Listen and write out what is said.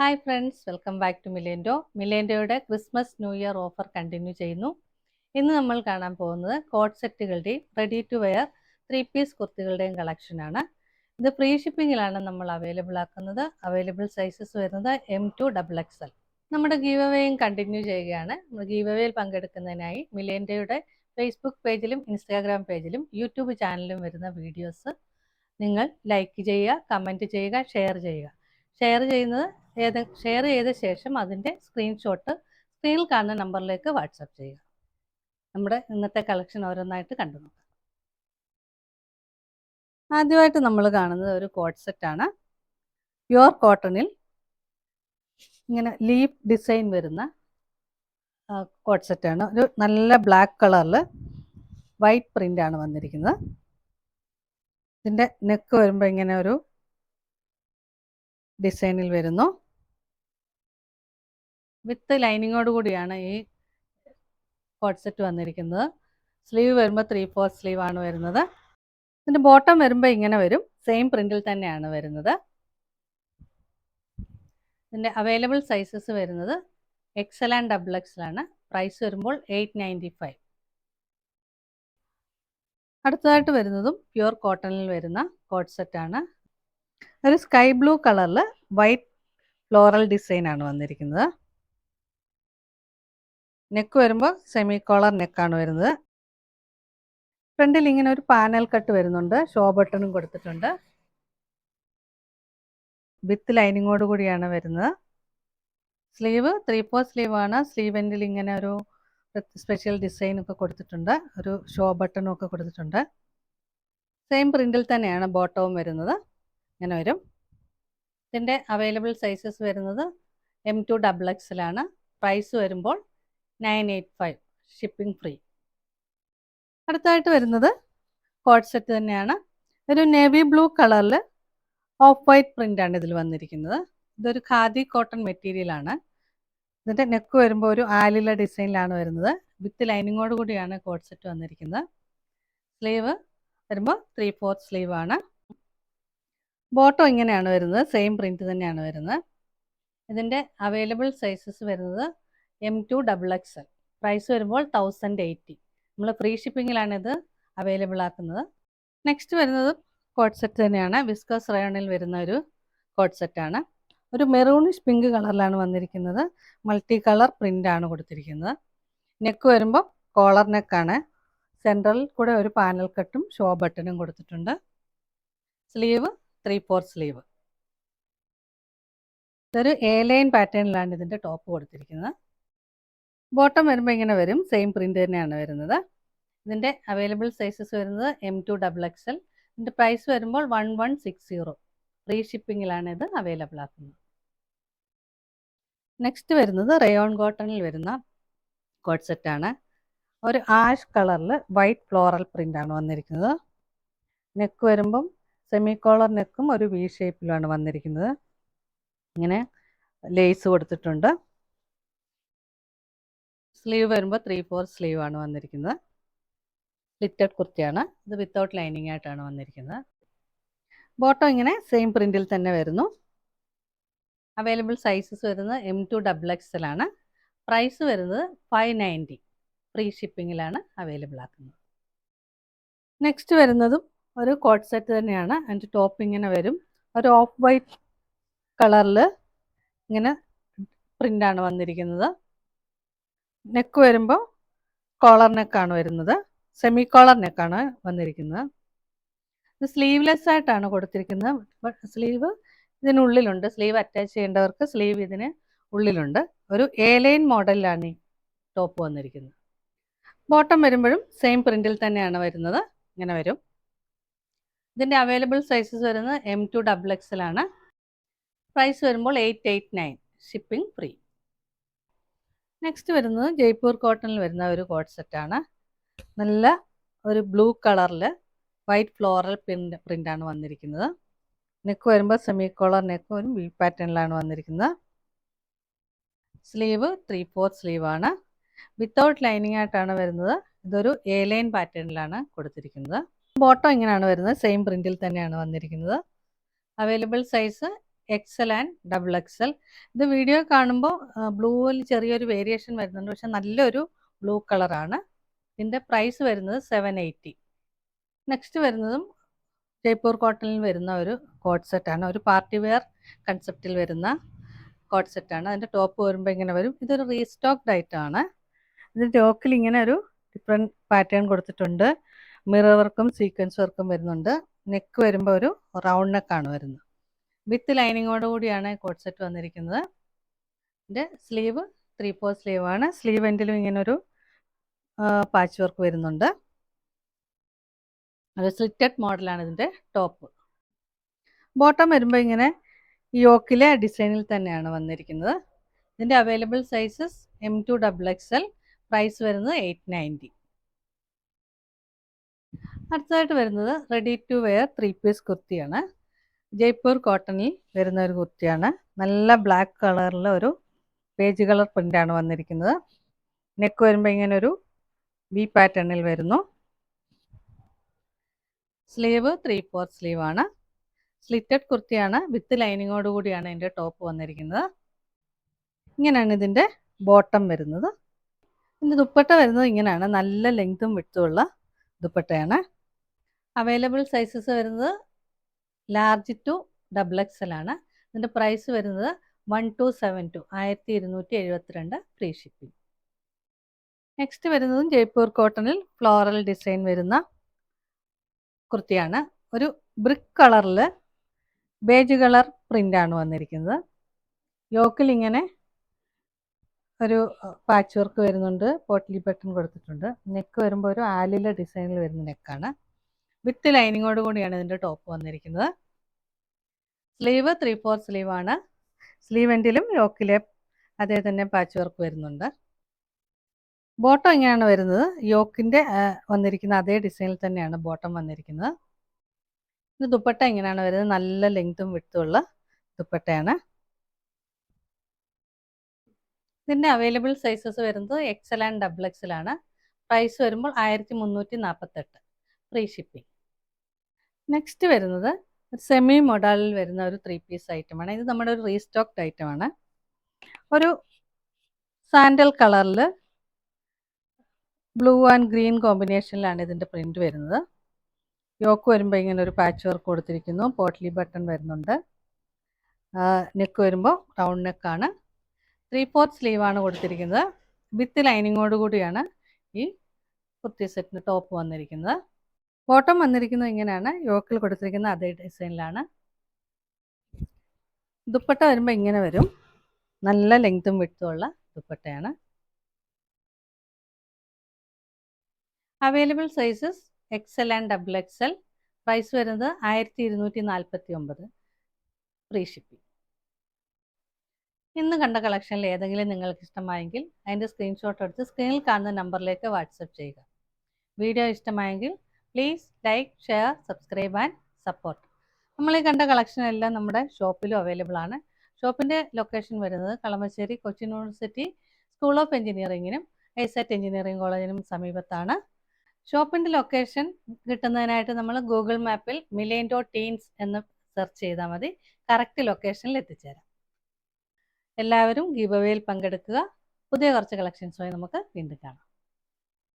Hi friends welcome back to Milendo മിലേൻഡോയുടെ Christmas new year offer continue ചെയ്യുന്നു. ഇന്ന് നമ്മൾ കാണാൻ പോകുന്നത് coat സെറ്റുകളുടെയും ready to wear three piece കുർത്തികളുടെയും കളക്ഷനാണ് ഇത് ഫ്രീ ഷിപ്പിങ്ങിലാണ് നമ്മൾ അവൈലബിൾ ആക്കുന്നത്. അവൈലബിൾ സൈസസ് വരുന്നത് എം ടു ഡബിൾ എക്സ് നമ്മുടെ ഗീവ് അവേയും കണ്ടിന്യൂ ചെയ്യുകയാണ്. ഗീവ് അവേയിൽ പങ്കെടുക്കുന്നതിനായി മിലേൻഡോയുടെ ഫേസ്ബുക്ക് പേജിലും ഇൻസ്റ്റാഗ്രാം പേജിലും യൂട്യൂബ് ചാനലിലും വരുന്ന വീഡിയോസ് നിങ്ങൾ ലൈക്ക് ചെയ്യുക കമന്റ് ചെയ്യുക ഷെയർ ചെയ്യുക. ഷെയർ ചെയ്യുന്നത് ഏത് ഷെയർ ചെയ്ത ശേഷം അതിന്റെ സ്ക്രീൻഷോട്ട് സ്ക്രീനിൽ കാണുന്ന നമ്പറിലേക്ക് വാട്സപ്പ് ചെയ്യുക. നമ്മുടെ ഇന്നത്തെ കളക്ഷൻ ഓരോന്നായിട്ട് കണ്ടു നോക്കാം. ആദ്യമായിട്ട് നമ്മൾ കാണുന്നത് ഒരു കോട്ട് സെറ്റാണ് പ്യുവർ കോട്ടണിൽ ഇങ്ങനെ ലീഫ് ഡിസൈൻ വരുന്ന കോട്ട് സെറ്റാണ് ഒരു നല്ല ബ്ലാക്ക് കളറിൽ വൈറ്റ് പ്രിന്റ് ആണ് വന്നിരിക്കുന്നത്. ഇതിന്റെ നെക്ക് വരുമ്പോൾ ഇങ്ങനെ ഒരു ഡിസൈനിൽ വരുന്നു. വിത്ത് ലൈനിങ്ങോട് കൂടിയാണ് ഈ കോട്ട് സെറ്റ് വന്നിരിക്കുന്നത്. സ്ലീവ് വരുമ്പോൾ ത്രീ ഫോർ സ്ലീവ് ആണ് വരുന്നത്. ഇതിന്റെ ബോട്ടം വരുമ്പോൾ ഇങ്ങനെ വരും. സെയിം പ്രിന്റിൽ തന്നെയാണ് വരുന്നത്. ഇതിന്റെ അവൈലബിൾ സൈസസ് വരുന്നത് എക്സൽ ആൻഡ് ഡബിൾ എക്സലാണ് പ്രൈസ് വരുമ്പോൾ എയ്റ്റ് നയന്റി ഫൈവ് അടുത്തതായിട്ട് വരുന്നതും പ്യുർ കോട്ടണിൽ വരുന്ന കോട്ട് ആണ്. ഒരു സ്കൈ ബ്ലൂ കളറിൽ വൈറ്റ് ഫ്ലോറൽ ഡിസൈനാണ് വന്നിരിക്കുന്നത്. നെക്ക് വരുമ്പോൾ സെമി കോളർ നെക്കാണ് വരുന്നത്. ഫ്രണ്ടിൽ ഇങ്ങനെ ഒരു പാനൽ കട്ട് വരുന്നുണ്ട്. ഷോ ബട്ടണും കൊടുത്തിട്ടുണ്ട്. വിത്ത് ലൈനിങ്ങോട് കൂടിയാണ് വരുന്നത്. സ്ലീവ് ത്രീ ഫോർ സ്ലീവ് ആണ് സ്ലീവ് എൻഡിൽ ഇങ്ങനെ ഒരു സ്പെഷ്യൽ ഡിസൈൻ ഒക്കെ കൊടുത്തിട്ടുണ്ട്. ഒരു ഷോ ബട്ടണും ഒക്കെ കൊടുത്തിട്ടുണ്ട്. സെയിം പ്രിന്റിൽ തന്നെയാണ് ബോട്ടവും വരുന്നത്. ഇങ്ങനെ വരും. ഇതിന്റെ അവൈലബിൾ സൈസസ് വരുന്നത് എം ടു ഡബിൾ എക്സിലാണ് പ്രൈസ് വരുമ്പോൾ nine eight five shipping free. അടുത്തായിട്ട് വരുന്നത് കോട്ട് സെറ്റ് തന്നെയാണ്. ഒരു നേവി ബ്ലൂ കളറിൽ ഓഫ് വൈറ്റ് പ്രിന്റ് ആണ് ഇതിൽ വന്നിരിക്കുന്നത്. ഇതൊരു ഖാദി കോട്ടൺ മെറ്റീരിയൽ ആണ്. ഇതിന്റെ നെക്ക് വരുമ്പോൾ ഒരു ആലില ഡിസൈനിലാണ് വരുന്നത്. വിത്ത് ലൈനിങ്ങോട് കൂടിയാണ് കോട്ട് സെറ്റ് വന്നിരിക്കുന്നത്. സ്ലീവ് വരുമ്പോൾ ത്രീ ഫോർത്ത് സ്ലീവ് ആണ്. ബോട്ടോ ഇങ്ങനെയാണ് വരുന്നത്. സെയിം പ്രിന്റ് തന്നെയാണ് വരുന്നത്. ഇതിന്റെ അവൈലബിൾ സൈസസ് വരുന്നത് M to double X L price വരുമ്പോൾ തൗസൻഡ് എയ്റ്റി നമ്മൾ ഫ്രീ ഷിപ്പിങ്ങിലാണ് ഇത് അവൈലബിൾ ആക്കുന്നത്. നെക്സ്റ്റ് വരുന്നത് കോട്ട് സെറ്റ് തന്നെയാണ്. വിസ്കസ് റയോണിൽ വരുന്ന ഒരു കോട്ട് സെറ്റാണ് ഒരു മെറൂണിഷ് പിങ്ക് കളറിലാണ് വന്നിരിക്കുന്നത്. മൾട്ടി കളർ പ്രിന്റ് ആണ് കൊടുത്തിരിക്കുന്നത്. നെക്ക് വരുമ്പോൾ കോളർ നെക്കാണ് സെൻട്രലിൽ കൂടെ ഒരു പാനൽ കട്ടും ഷോ ബട്ടണും കൊടുത്തിട്ടുണ്ട്. സ്ലീവ് ത്രീ ഫോർ സ്ലീവ് ഇതൊരു എ ലൈൻ പാറ്റേണിലാണ് ഇതിന്റെ ടോപ്പ് കൊടുത്തിരിക്കുന്നത്. ബോട്ടം വരുമ്പോൾ ഇങ്ങനെ വരും. സെയിം പ്രിന്റ് തന്നെയാണ് വരുന്നത്. ഇതിന്റെ അവൈലബിൾ സൈസസ് വരുന്നത് M to double X L ഇതിന്റെ പ്രൈസ് വരുമ്പോൾ one one six zero free ഷിപ്പിങ്ങിലാണ് ഇത് അവൈലബിൾ ആക്കുന്നത്. നെക്സ്റ്റ് വരുന്നത് റയോൺ കോട്ടണിൽ വരുന്ന കോട്ട് സെറ്റാണ് ഒരു ആഷ് കളറിൽ വൈറ്റ് ഫ്ലോറൽ പ്രിന്റാണ് വന്നിരിക്കുന്നത്. നെക്ക് വരുമ്പം സെമി കോളർ നെക്കും ഒരു വി ഷേപ്പിലുമാണ് വന്നിരിക്കുന്നത്. ഇങ്ങനെ ലേസ് കൊടുത്തിട്ടുണ്ട്. സ്ലീവ് വരുമ്പോൾ ത്രീ ഫോർ സ്ലീവ് ആണ് വന്നിരിക്കുന്നത്. ലിറ്റഡ് കുർത്തിയാണ് ഇത് വിത്തൗട്ട് ലൈനിങ് ആയിട്ടാണ് വന്നിരിക്കുന്നത്. ബോട്ടം ഇങ്ങനെ സെയിം പ്രിന്റിൽ തന്നെ വരുന്നു. അവൈലബിൾ സൈസസ് വരുന്നത് എം ടു ഡബിൾ എക്സ് ആണ്. പ്രൈസ് വരുന്നത് ഫൈവ് നയന്റി ഫ്രീ ഷിപ്പിങ്ങിലാണ് അവൈലബിൾ ആക്കുന്നത്. നെക്സ്റ്റ് വരുന്നതും ഒരു കോട്ട് സെറ്റ് തന്നെയാണ്. അതിന്റെ ടോപ്പ് ഇങ്ങനെ വരും. ഒരു ഓഫ് വൈറ്റ് കളറിൽ ഇങ്ങനെ പ്രിന്റാണ് വന്നിരിക്കുന്നത്. നെക്ക് വരുമ്പോൾ കോളർ നെക്കാണ് വരുന്നത്. സെമി കോളർ നെക്കാണ് വന്നിരിക്കുന്നത്. സ്ലീവ്ലെസ് ആയിട്ടാണ് കൊടുത്തിരിക്കുന്നത്. സ്ലീവ് ഇതിനുള്ളിലുണ്ട്. സ്ലീവ് അറ്റാച്ച് ചെയ്യേണ്ടവർക്ക് സ്ലീവ് ഇതിന് ഉള്ളിലുണ്ട്. ഒരു എ ലൈൻ മോഡലിലാണ് ഈ ടോപ്പ് വന്നിരിക്കുന്നത്. ബോട്ടം വരുമ്പോഴും സെയിം പ്രിന്റിൽ തന്നെയാണ് വരുന്നത്. ഇങ്ങനെ വരും. ഇതിന്റെ അവൈലബിൾ സൈസസ് വരുന്നത് എം ടു ഡബിൾ എക്സലാണ് പ്രൈസ് വരുമ്പോൾ eight eight nine shipping free next വരുന്നത് ജയ്പൂർ കോട്ടണിൽ വരുന്ന ഒരു കോട്ട് സെറ്റാണ് നല്ല ഒരു ബ്ലൂ കളറിൽ വൈറ്റ് ഫ്ലോറൽ പ്രിന്റ് പ്രിന്റാണ് വന്നിരിക്കുന്നത്. നെക്ക് വരുമ്പോൾ സെമി കോളർ നെക്ക് ഒരു വി പാറ്റേണിലാണ് വന്നിരിക്കുന്നത്. സ്ലീവ് ത്രീ ഫോർ സ്ലീവാണ് വിത്തൗട്ട് ലൈനിങ് ആയിട്ടാണ് വരുന്നത്. ഇതൊരു എ ലൈൻ പാറ്റേണിലാണ് കൊടുത്തിരിക്കുന്നത്. ബോട്ടം ഇങ്ങനെയാണ് വരുന്നത്. സെയിം പ്രിന്റിൽ തന്നെയാണ് വന്നിരിക്കുന്നത്. Available size XL and double XL ഇത് വീഡിയോ കാണുമ്പോൾ ബ്ലൂവിൽ ചെറിയൊരു വേരിയേഷൻ വരുന്നുണ്ട്. പക്ഷെ നല്ലൊരു ബ്ലൂ കളറാണ് ഇതിന്റെ പ്രൈസ് വരുന്നത് സെവൻ എയ്റ്റി നെക്സ്റ്റ് വരുന്നതും ജയ്പൂർ കോട്ടണിൽ വരുന്ന ഒരു കോട്ട് സെറ്റാണ് ഒരു പാർട്ടി വെയർ കൺസെപ്റ്റിൽ വരുന്ന കോട്ട് സെറ്റാണ് അതിന്റെ ടോപ്പ് വരുമ്പോൾ ഇങ്ങനെ വരും. ഇതൊരു റീസ്റ്റോക്ഡ് ആയിട്ടാണ് ഇതിന്റെ ടോക്കിൽ ഇങ്ങനെ ഒരു ഡിഫറെന്റ് പാറ്റേൺ കൊടുത്തിട്ടുണ്ട്. മിറർ വർക്കും സീക്വൻസ് വർക്കും വരുന്നുണ്ട്. നെക്ക് വരുമ്പോൾ ഒരു റൗണ്ട് നെക്കാണ് വരുന്നത്. വിത്ത് ലൈനിങ്ങോട് കൂടിയാണ് കോട്ട് സെറ്റ് വന്നിരിക്കുന്നത്. ഇതിന്റെ സ്ലീവ് ത്രീ ഫോർ സ്ലീവ് ആണ്. സ്ലീവ് എൻഡിലും ഇങ്ങനെ ഒരു പാച്ച് വർക്ക് വരുന്നുണ്ട്. ഒരു സ്ലിറ്റഡ് മോഡലാണ് ഇതിന്റെ ടോപ്പ്. ബോട്ടം വരുമ്പോൾ ഇങ്ങനെ യോക്കിലെ ഡിസൈനിൽ തന്നെയാണ് വന്നിരിക്കുന്നത്. ഇതിന്റെ available sizes M to double X L price വരുന്നത് എയ്റ്റ് നയന്റി. അടുത്തതായിട്ട് വരുന്നത് ready to wear three piece കുർത്തിയാണ്. ജയ്പൂർ കോട്ടണിൽ വരുന്ന ഒരു കുർത്തിയാണ്. നല്ല ബ്ലാക്ക് കളറിൽ ഒരു പേജ് കളർ പ്രിന്റാണ് വന്നിരിക്കുന്നത്. നെക്ക് വരുമ്പോൾ ഇങ്ങനെ ഒരു വി പാറ്റേണിൽ വരുന്നു. സ്ലീവ് ത്രീ ഫോർ സ്ലീവ് ആണ്. സ്ലിറ്റഡ് കുർത്തിയാണ്. വിത്ത് ലൈനിങ്ങോട് കൂടിയാണ് ഇതിന്റെ ടോപ്പ് വന്നിരിക്കുന്നത്. ഇങ്ങനെയാണ് ഇതിന്റെ ബോട്ടം വരുന്നത്. ഇതിന്റെ ദുപ്പട്ട വരുന്നത് ഇങ്ങനെയാണ്. നല്ല ലെങ്തും വിട്ടുമുള്ള ദുപ്പട്ടയാണ്. അവൈലബിൾ സൈസസ് വരുന്നത് ലാർജ് ടു ഡബിൾ എക്സൽ ആണ്. ഇതിന്റെ പ്രൈസ് വരുന്നത് വൺ ടു സെവൻ ടു ആയിരത്തി ഇരുന്നൂറ്റി എഴുപത്തിരണ്ട് ഫ്രീ ഷിപ്പിംഗ് നെക്സ്റ്റ് വരുന്നതും ജയ്പൂർ കോട്ടണിൽ ഫ്ലോറൽ ഡിസൈൻ വരുന്ന കുർത്തിയാണ്. ഒരു ബ്രിക്ക് കളറിൽ ബേജ് കളർ പ്രിന്റാണ് വന്നിരിക്കുന്നത്. യോക്കിൽ ഇങ്ങനെ ഒരു പാച്ച് വർക്ക് വരുന്നുണ്ട്. പോട്ടിലി ബട്ടൺ കൊടുത്തിട്ടുണ്ട്. നെക്ക് വരുമ്പോൾ ഒരു ആലില ഡിസൈനിൽ വരുന്ന നെക്കാണ് വിത്ത് ലൈനിങ്ങോട് കൂടിയാണ് ഇതിന്റെ ടോപ്പ് വന്നിരിക്കുന്നത്. സ്ലീവ് ത്രീ ഫോർ സ്ലീവ് ആണ്. സ്ലീവ് എൻഡിലും യോക്കിലെ അതേ തന്നെ പാച്ച് വർക്ക് വരുന്നുണ്ട്. ബോട്ടം ഇങ്ങനെയാണ് വരുന്നത്. യോക്കിന്റെ വന്നിരിക്കുന്ന അതേ ഡിസൈനിൽ തന്നെയാണ് ബോട്ടം വന്നിരിക്കുന്നത്. ഇത് ദുപ്പട്ട ഇങ്ങനെയാണ് വരുന്നത്. നല്ല ലെങ്തും വിട്ടുമുള്ള ദുപ്പട്ടയാണ്. ഇതിന്റെ അവൈലബിൾ സൈസസ് വരുന്നത് എക്സൽ ആൻഡ് ഡബിൾ എക്സൽ ആണ്. പ്രൈസ് വരുമ്പോൾ ആയിരത്തി മുന്നൂറ്റി നാൽപ്പത്തെട്ട് ഫ്രീ ഷിപ്പിംഗ് നെക്സ്റ്റ് വരുന്നത് സെമി മൊഡാലിൽ വരുന്ന ഒരു ത്രീ പീസ് ഐറ്റമാണ് ഇത് നമ്മുടെ ഒരു റീസ്റ്റോക്ഡ് ഐറ്റമാണ് ഒരു സാൻഡൽ കളറിൽ ബ്ലൂ ആൻഡ് ഗ്രീൻ കോമ്പിനേഷനിലാണ് ഇതിന്റെ പ്രിന്റ് വരുന്നത്. യോക്ക് വരുമ്പോൾ ഇങ്ങനെ ഒരു പാച്ച് വർക്ക് കൊടുത്തിരിക്കുന്നു. പോട്ട്ലി ബട്ടൺ വരുന്നുണ്ട്. നെക്ക് വരുമ്പോൾ റൗണ്ട് നെക്കാണ് ത്രീ ഫോർത്ത് സ്ലീവാണ് കൊടുത്തിരിക്കുന്നത്. വിത്ത് ലൈനിങ്ങോട് കൂടിയാണ് ഈ കുർത്തി സെറ്റിന് ടോപ്പ് വന്നിരിക്കുന്നത്. ബോട്ടം വന്നിരിക്കുന്നത് ഇങ്ങനെയാണ്. യോക്കിൽ കൊടുത്തിരിക്കുന്ന അതേ ഡിസൈനിലാണ്. ദുപ്പട്ട വരുമ്പോൾ ഇങ്ങനെ വരും. നല്ല ലെങ്തും വിട്ടുമുള്ള ദുപ്പട്ടയാണ്. Available sizes XL and double XL price വരുന്നത് ആയിരത്തി ഇരുന്നൂറ്റി നാൽപ്പത്തി ഒമ്പത് ഫ്രീ ഷിപ്പിംഗ് ഇന്ന് കണ്ട കളക്ഷനിൽ ഏതെങ്കിലും നിങ്ങൾക്ക് ഇഷ്ടമായെങ്കിൽ അതിന്റെ സ്ക്രീൻഷോട്ട് എടുത്ത് സ്ക്രീനിൽ കാണുന്ന നമ്പറിലേക്ക് വാട്സപ്പ് ചെയ്യുക. വീഡിയോ ഇഷ്ടമായെങ്കിൽ please like share subscribe and support നമ്മൾ ഈ കണ്ട കളക്ഷൻ എല്ലാം നമ്മുടെ ഷോപ്പിലും അവൈലബിൾ ആണ്. ഷോപ്പിന്റെ ലൊക്കേഷൻ വരുന്നത് Kalamassery Cochin university school of എഞ്ചിനീയറിങ്ങിനും ICET engineering കോളേജിനും സമീപത്താണ്. ഷോപ്പിന്റെ ലൊക്കേഷൻ കിട്ടുന്നതിനായിട്ട് നമ്മൾ ഗൂഗിൾ മാപ്പിൽ മിലിയൻ ഡോട്ട് ടീൻസ് എന്ന് സെർച്ച് ചെയ്താൽ മതി. കറക്റ്റ് ലൊക്കേഷനിൽ എത്തിച്ചേരാം. എല്ലാവരും ഗീബവേയിൽ പങ്കെടുക്കുക. പുതിയ കുറച്ച് കളക്ഷൻസുമായി നമുക്ക് വീണ്ടും കാണാം.